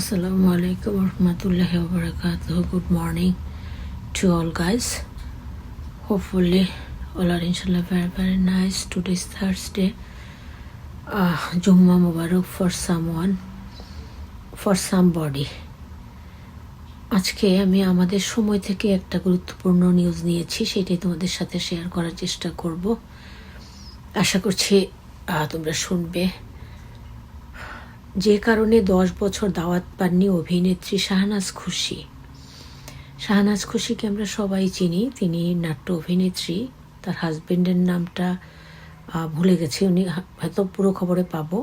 আসসালামু আলাইকুম রহমতুল্লাহ বরকাত good morning to all guys hopefully all are ইনশাল্লাহ very very nice today is Thursday জুম্মা মুবারক for someone for somebody আজকে আমি আমাদের সময় থেকে একটা গুরুত্বপূর্ণ নিউজ নিয়েছি, সেটাই তোমাদের সাথে শেয়ার করার চেষ্টা করব। আশা করছি তোমরা শুনবে। যে কারণে দশ বছর দাওয়াত পাননি অভিনেত্রী শাহনাজ খুশি। শাহনাজ খুশিকে আমরা সবাই চিনি, তিনি নাট্য অভিনেত্রী। তার হাজবেন্ডের নামটা ভুলে গেছি, উনি হয়তো পুরো খবরে পাবো।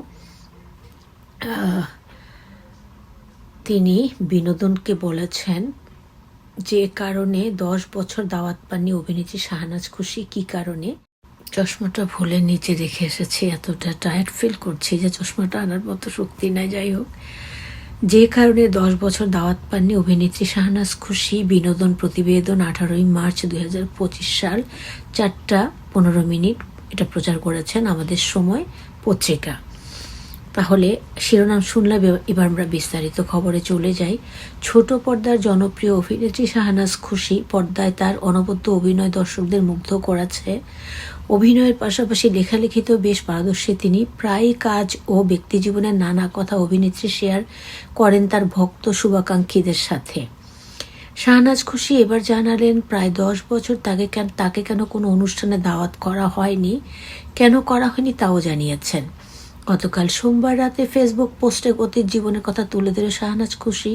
তিনি বিনোদনকে বলেছেন যে কারণে দশ বছর দাওয়াত পাননি অভিনেত্রী শাহনাজ খুশি, কি কারণে? চশমাটা ভুলে নিচে রেখে এসেছি, এতটা টায়ার্ড ফিল করছি যে চশমাটা আনার মতো শক্তি নাই, যাই হোক। যে কারণে দশ বছর দাওয়াত পাননি অভিনেত্রী শাহনাজ খুশি। বিনোদন প্রতিবেদন আঠারোই মার্চ দু হাজার পঁচিশ সাল চারটা পনেরো মিনিট এটা প্রচার করেছেন আমাদের সময় পত্রিকা। তাহলে শিরোনাম শুনলাম, এবার- আমরা বিস্তারিত খবরে চলে যাই। ছোট পর্দার জনপ্রিয় অভিনেত্রী শাহনাজ খুশি পর্দায় তার অনবদ্য অভিনয় দর্শকদের মুগ্ধ করাচ্ছে অভিনয়ের পাশাপাশি লেখালেখিতেও বেশ পারদর্শী তিনি। প্রায় কাজ ও ব্যক্তিজীবনের নানা কথা অভিনেত্রী শেয়ার করেন তার ভক্ত শুভাকাঙ্ক্ষীদের সাথে। শাহনাজ খুশি এবার জানালেন, প্রায় দশ বছর তাকে কেন তাকে কেন কোনো অনুষ্ঠানে দাওয়াত করা হয়নি? কেন করা হয়নি তাও জানিয়েছেন। গতকাল সোমবার রাতে ফেসবুক পোস্টে অতীত জীবনের কথা তুলে ধরে শাহনাজ খুশি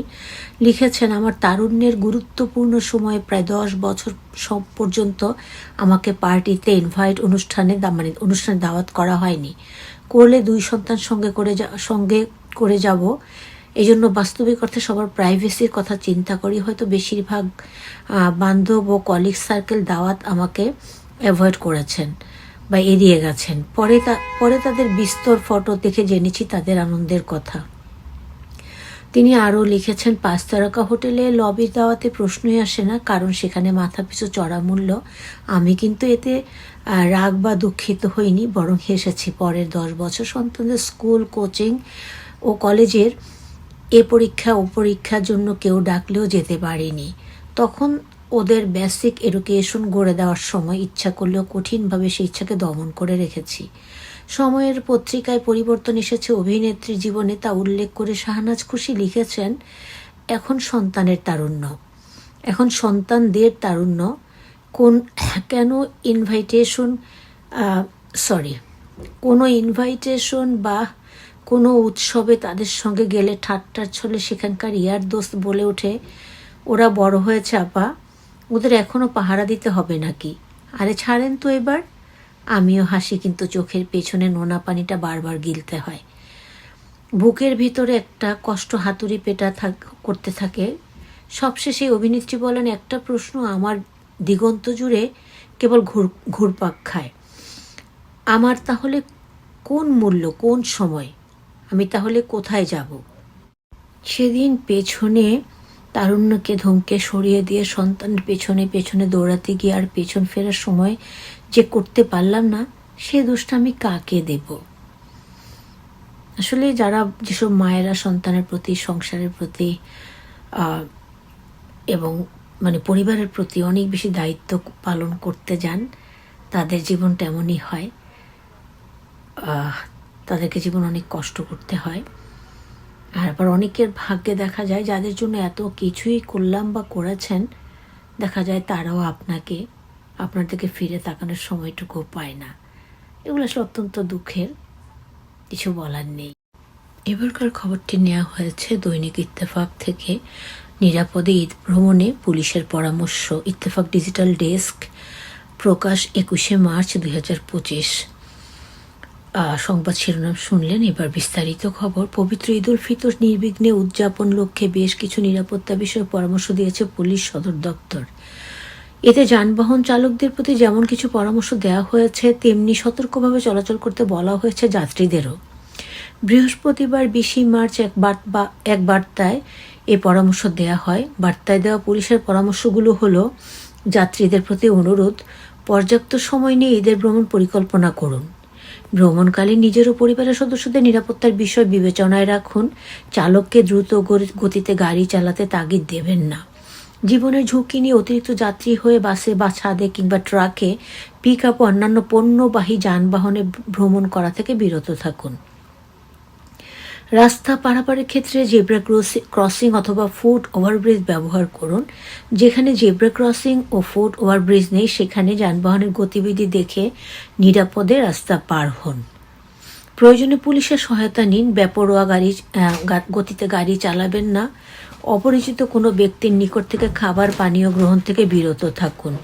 লিখেছেন, আমার তারুণ্যের গুরুত্বপূর্ণ সময়ে প্রায় দশ বছর সব পর্যন্ত আমাকে পার্টিতে ইনভাইট অনুষ্ঠানে মানে অনুষ্ঠানে দাওয়াত করা হয়নি। করলে দুই সন্তান সঙ্গে করে সঙ্গে করে যাব। এই জন্য বাস্তবিক অর্থে সবার প্রাইভেসির কথা চিন্তা করি। হয়তো বেশিরভাগ বান্ধব ও কলিগ সার্কেল দাওয়াত আমাকে অ্যাভয়েড করেছেন। বা এড়িয়ে গেছেন। পরে তা, পরে তাদের বিস্তর ফটো দেখে জেনেছি তাদের আনন্দের কথা। তিনি আরও লিখেছেন পাঁচ তারকা হোটেলে লবির দাওয়াতে প্রশ্নই আসে না, কারণ সেখানে মাথা পিছু চড়া মূল্য। আমি কিন্তু এতে রাগ বা দুঃখিত হইনি, বরং হেসেছি। পরের দশ বছর সন্তানদের স্কুল, কোচিং ও কলেজের এ পরীক্ষা ও পরীক্ষার জন্য কেউ ডাকলেও যেতে পারিনি। তখন ওদের বেসিক এডুকেশন গড়ে দেওয়ার সময় ইচ্ছা করলেও কঠিনভাবে সেই ইচ্ছাকে দমন করে রেখেছি। সময়ের পত্রিকায় পরিবর্তন এসেছে, অভিনেত্রী জীবনে তা উল্লেখ করে শাহনাজ খুশি লিখেছেন, এখন সন্তানের তারুণ্য। এখন সন্তানদের তারুণ্য। কোন, কেন ইনভাইটেশন সরি কোনো ইনভাইটেশন বা কোনো উৎসবে তাদের সঙ্গে গেলে ঠাট্টার ছলে সেখানকার ইয়ার দোস্ত বলে ওঠে, ওরা বড় হয়েছে, আপা। ওদের এখনও পাহারা দিতে হবে নাকি? আরে ছাড়েন তো এবার। আমিও হাসি, কিন্তু চোখের পেছনে নোনা পানিটা বারবার গিলতে হয়। বুকের ভিতরে একটা কষ্ট হাতুড়ি পেটা থাক, করতে থাকে। সবশেষে অভিনেত্রী বলেন, একটা প্রশ্ন আমার দিগন্ত জুড়ে কেবল ঘুর, ঘুরপাক খায়। আমার তাহলে কোন মূল্য, কোন সময়? আমি তাহলে কোথায় যাব? সেদিন পেছনে তারুণ্যকে ধমকে সরিয়ে দিয়ে সন্তানের পেছনে পেছনে দৌড়াতে গিয়ে আর পেছন ফেরার সময় যে করতে পারলাম না, সে দোষটা আমি কাকে দেব? আসলে যারা যেসব মায়েরা সন্তানের প্রতি, সংসারের প্রতি এবং মানে পরিবারের প্রতি অনেক বেশি দায়িত্ব পালন করতে যান, তাদের জীবন তেমনই হয়। তাদেরকে জীবন অনেক কষ্ট করতে হয়। আর আবার অনেকের ভাগ্যে দেখা যায় যাদের জন্য এত কিছুই করলাম বা করেছেন, দেখা যায় তারাও আপনাকে, আপনার দিকে ফিরে তাকানোর সময়টুকু পায় না। এগুলো আসলে অত্যন্ত দুঃখের, কিছু বলার নেই। এবারকার খবরটি নেওয়া হয়েছে দৈনিক ইত্তেফাক থেকে। নিরাপদে ঈদ ভ্রমণে পুলিশের পরামর্শ, ইত্তেফাক ডিজিটাল ডেস্ক প্রকাশ একুশে মার্চ দুই হাজার পঁচিশ। সংবাদ শিরোনাম শুনলেন। এবার বিস্তারিত খবর। পবিত্র ঈদ উল ফিতর নির্বিঘ্নে উদযাপন লক্ষ্যে বেশ কিছু নিরাপত্তা বিষয়ে পরামর্শ দিয়েছে পুলিশ সদর দপ্তর। এতে যানবাহন চালকদের প্রতি যেমন কিছু পরামর্শ দেওয়া হয়েছে, তেমনি সতর্কভাবে চলাচল করতে বলা হয়েছে যাত্রীদেরও। বৃহস্পতিবার বিশে মার্চ এক বার্তা এক বার্তায় এ পরামর্শ দেয়া হয়। বার্তায় দেওয়া পুলিশের পরামর্শগুলো হলো, যাত্রীদের প্রতি অনুরোধ, পর্যাপ্ত সময় নিয়ে ঈদের ভ্রমণ পরিকল্পনা করুন। ভ্রমণকালে নিজের ও পরিবারের সদস্যদের নিরাপত্তার বিষয় বিবেচনায় রাখুন। চালককে দ্রুত গতিতে গাড়ি চালাতে তাগিদ দেবেন না। জীবনের ঝুঁকি নিয়ে অতিরিক্ত যাত্রী হয়ে বাসে বা ছাদে কিংবা ট্রাকে পিক আপ ও অন্যান্য পণ্যবাহী যানবাহনে ভ্রমণ করা থেকে বিরত থাকুন। রাস্তা পারাপারের ক্ষেত্রে জেব্রা ক্রসি- অথবা ফুট ওভারব্রিজ ব্যবহার করুন। যেখানে জেব্রা ক্রসিং ও ফুট ওভারব্রিজ নেই, সেখানে যানবাহনের গতিবিধি দেখে নিরাপদে রাস্তা পার হন। প্রয়োজনে পুলিশের সহায়তা নিন। বেপরোয়া গাড়ি গতিতে গাড়ি চালাবেন না। অপরিচিত কোনো ব্যক্তির নিকট থেকে খাবার, পানীয় গ্রহণ থেকে বিরত থাকুন।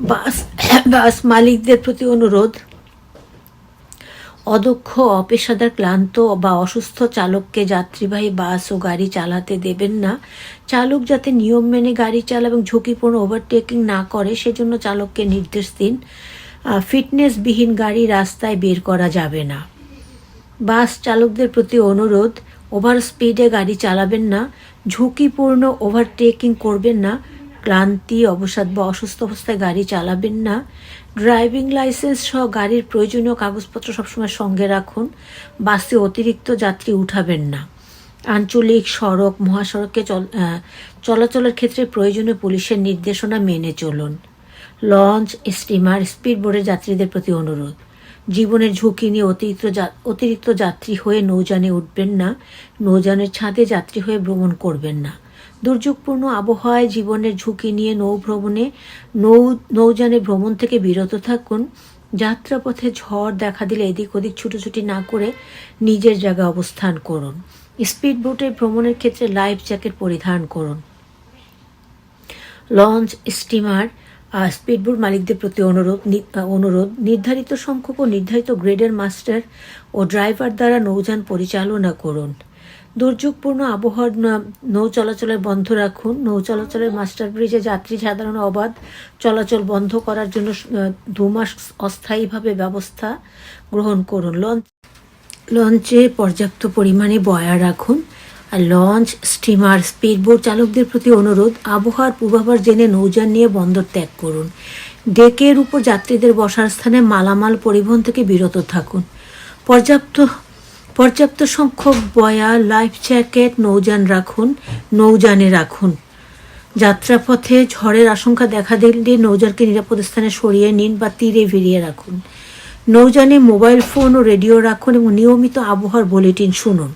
বাস বাস মালিকদের প্রতি অনুরোধ অদক্ষ, অপেশাদার, ক্লান্ত বা অসুস্থ চালককে যাত্রীবাহী বাস ও গাড়ি চালাতে দেবেন না। চালক যাতে নিয়ম মেনে গাড়ি চালা এবং ঝুঁকিপূর্ণ ওভারটেকিং না করে, সেজন্য চালককে নির্দেশ দিন। ফিটনেসবিহীন গাড়ি রাস্তায় বের করা যাবে না। বাস চালকদের প্রতি অনুরোধ ওভার স্পিডে গাড়ি চালাবেন না, ঝুঁকিপূর্ণ ওভারটেকিং করবেন না। ক্লান্তি, অবসাদ বা অসুস্থ অবস্থায় গাড়ি চালাবেন না। ড্রাইভিং লাইসেন্স সহ গাড়ির প্রয়োজনীয় কাগজপত্র সবসময় সঙ্গে রাখুন। বাসে অতিরিক্ত যাত্রী উঠাবেন না। আঞ্চলিক সড়ক, মহাসড়কে চল- চলাচলের ক্ষেত্রে প্রয়োজনীয় পুলিশের নির্দেশনা মেনে চলুন। লঞ্চ, স্টিমার স্পিড বোটের যাত্রীদের প্রতি অনুরোধ। জীবনের ঝুঁকি নিয়ে অতিরিক্ত অতিরিক্ত যাত্রী হয়ে নৌযানে উঠবেন না। নৌযানের ছাদে যাত্রী হয়ে ভ্রমণ করবেন না। দুর্যোগপূর্ণ আবহাওয়ায় জীবনের ঝুঁকি নিয়ে নৌ ভ্রমণে নৌ, নৌযানে ভ্রমণ থেকে বিরত থাকুন। যাত্রাপথে ঝড় দেখা দিলে এদিক ওদিক ছুটোছুটি না করে নিজের জায়গায় অবস্থান করুন। স্পিড বোটে ভ্রমণের ক্ষেত্রে লাইফ জ্যাকেট পরিধান করুন। লঞ্চ, স্টিমার স্পিডবোট মালিকদের প্রতি অনুরোধ অনুরোধ। নির্ধারিত সংখ্যক ও নির্ধারিত গ্রেডের মাস্টার ও ড্রাইভার দ্বারা নৌযান পরিচালনা করুন। দুর্যোগপূর্ণ আবহাওয়ার ন- চলাচলের বন্ধ রাখুন। নৌ চলাচলের মাস্টার ব্রিজে যাত্রী সাধারণ অবাধ চলাচল বন্ধ করার জন্য দু মাস অস্থায়ীভাবে ব্যবস্থা গ্রহণ করুন। লঞ্চ লঞ্চে পর্যাপ্ত পরিমাণে বয়া রাখুন আর লঞ্চ, স্টিমার, স্পিডবোট চালকদের প্রতি অনুরোধ, আবহাওয়ার পূর্বাভাস জেনে নৌযান নিয়ে বন্দর ত্যাগ করুন। ডেকের উপর যাত্রীদের বসার স্থানে মালামাল পরিবহন থেকে বিরত থাকুন। পর্যাপ্ত পর্যাপ্ত সংখ্যক বয়া, লাইফ জ্যাকেট, নৌযান রাখুন, নৌযানে রাখুন। যাত্রাপথে ঝড়ের আশঙ্কা দেখা দিলে নৌযানকে নিরাপদ স্থানে সরিয়ে নিন বা তীরে ভিড়িয়ে রাখুন। নৌযানে মোবাইল ফোন ও রেডিও রাখুন এবং নিয়মিত আবহাওয়ার বুলেটিন শুনুন।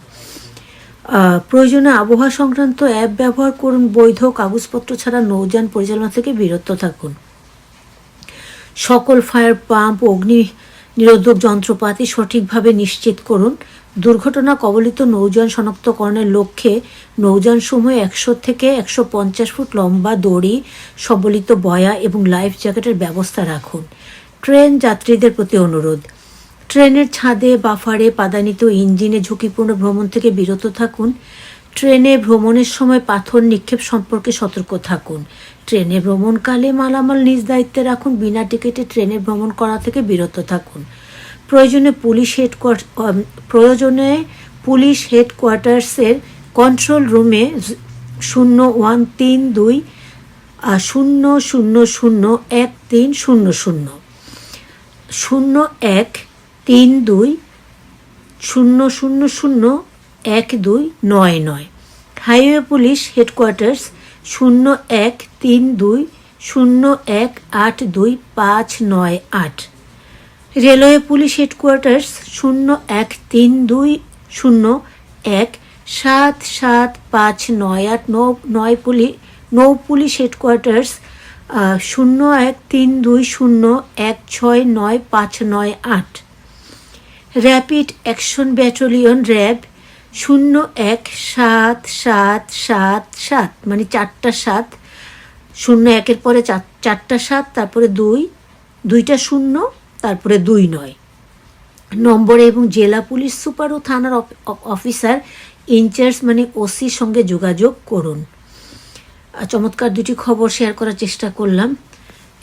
প্রয়োজনে আবহাওয়া সংক্রান্ত অ্যাপ ব্যবহার করুন, বৈধ কাগজপত্র ছাড়া নৌযান পরিচালনা থেকে বিরত থাকুন। সকল ফায়ার পাম্প, অগ্নি নিরোধক যন্ত্রপাতি সঠিকভাবে নিশ্চিত করুন। দুর্ঘটনা কবলিত নৌযান শনাক্তকরণের লক্ষ্যে নৌযান সমূহে একশো থেকে একশো পঞ্চাশ ফুট লম্বা দড়ি সবলিত বয়া এবং লাইফ জ্যাকেটের ব্যবস্থা রাখুন। ট্রেন যাত্রীদের প্রতি অনুরোধ। ট্রেনের ছাদে, বাফারে, পাদানিত ইঞ্জিনে ঝুঁকিপূর্ণ ভ্রমণ থেকে বিরত থাকুন। ট্রেনে ভ্রমণের সময় পাথর নিক্ষেপ সম্পর্কে সতর্ক থাকুন। ট্রেনে ভ্রমণকালে মালামাল নিজ দায়িত্বে রাখুন, বিনা টিকিটে ট্রেনে ভ্রমণ করা থেকে বিরত থাকুন। প্রয়োজনে পুলিশ হেডকোয়ার্টার প্রয়োজনে পুলিশ হেডকোয়ার্টার্সের কন্ট্রোল রুমে শূন্য ওয়ান তিন দুই শূন্য শূন্য শূন্য এক তিন শূন্য শূন্য। শূন্য এক তিন দুই, শূন্য শূন্য শূন্য এক দুই নয় নয়। হাইওয়ে পুলিশ হেডকোয়ার্টার্স শূন্য এক তিন দুই শূন্য এক আট দুই পাঁচ নয় আট। রেলওয়ে পুলিশ হেডকোয়ার্টার্স শূন্য এক তিন দুই শূন্য এক সাত সাত পাঁচ নয় আট নৌ নয় পুলি নৌ পুলিশ হেডকোয়ার্টার্স শূন্য এক তিন দুই শূন্য এক ছয় নয় পাঁচ নয় আট। র্যাপিড অ্যাকশন ব্যাটালিয়ন র্যাব শূন্য এক সাত সাত সাত সাত মানে চারটা সাত। শূন্য একের পরে চার চারটা সাত, তারপরে দুই। দুইটা শূন্য, তারপরে দুই নয়। নম্বরে এবং জেলা পুলিশ সুপার ও থানার অফ- অফ- অফিসার ইনচার্জ মানে ওসির সঙ্গে যোগাযোগ করুন। চমৎকার দুটি খবর শেয়ার করার চেষ্টা করলাম।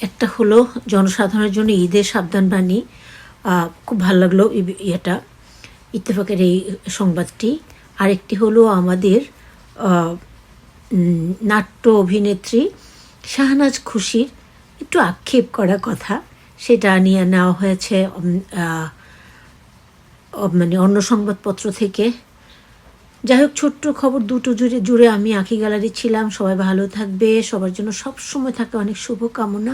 একটা হলো, জনসাধারণের জন্য ঈদের সাবধান বাণী। খুব ভালো লাগল ইয়েটা। ইত্তেফাকের এই সংবাদটি। আরেকটি হলো আমাদের নাট্য অভিনেত্রী শাহনাজ খুশির একটু আক্ষেপ করা কথা। সেটা নিয়ে নেওয়া হয়েছে মানে অন্য সংবাদপত্র থেকে। যাই হোক, ছোট্ট খবর দুটো জুড়ে জুড়ে আমি আঁকি গ্যালারি ছিলাম। সবাই ভালো থাকবে, সবার জন্য সব সময় থাকে অনেক শুভকামনা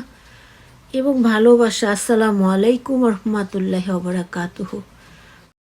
এবং ভালোবাসা। আসসালামু আলাইকুম রহমতুল্লাহ ওবরাকাতুহু